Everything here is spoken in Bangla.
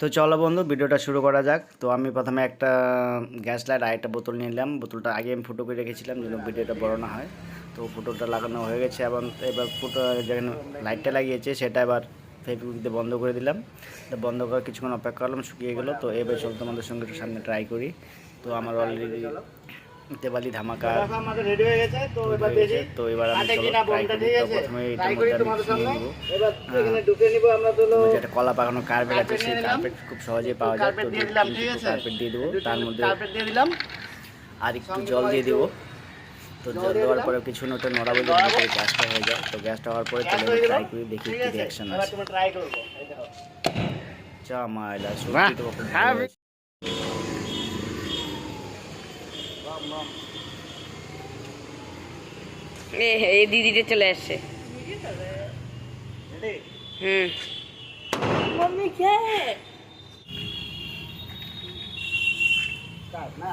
তো চলো বন্ধু, ভিডিওটা শুরু করা যাক। তো আমি প্রথমে একটা গ্যাস লাইট আর একটা বোতল নিলাম। বোতলটা আগে আমি ফুটো করে রেখেছিলাম যেন ভিডিওটা বড় না হয়। তো ফুটোটা লাগানো হয়ে গেছে এবং এবার ফুটো যেখানে লাইটটা লাগিয়েছে সেটা এবার ফেসবুক দিয়ে বন্ধ করে দিলাম। তো বন্ধ করে কিছুক্ষণ অপেক্ষা করলাম, শুকিয়ে গেলো। তো এবার চল তোমাদের সঙ্গে একটু সামনে ট্রাই করি। তো আমার অলরেডি দেবালি ধামাকা আমাদের রেডি হয়ে গেছে তো এবার দেখি তো এবার আমি প্রথমে মধ্যে নিবো। এবার হ্যাঁ। এখানে ঢুকে নিব আমরা তো হলো একটা কলা পাকানো কার্পেট আছে সেই কার্পেট খুব সহজেই পাওয়া যায় তো দিয়ে দিলাম ঠিক আছে? কার্পেট দিয়ে দেবো। তার মধ্যে কার্পেট দিয়ে দিলাম আর একটু জল দিয়ে দেবো। তো জল দেওয়ার পরে কিছু যে নড়াবো। ভিতরে গ্যাসটা হয়ে যায়। তো গ্যাসটা হওয়ার পরে চলে ট্রাই করি দেখি কি রিয়াকশন আছে। তোমরা ট্রাই করব এই দেখো। চা মাইলা বাহ, সত্যি তো খুব হ্যাঁ, ভালো হয়েছে। এ এই দিদিটা চলে আসছে হুম। মম্মি কে? না?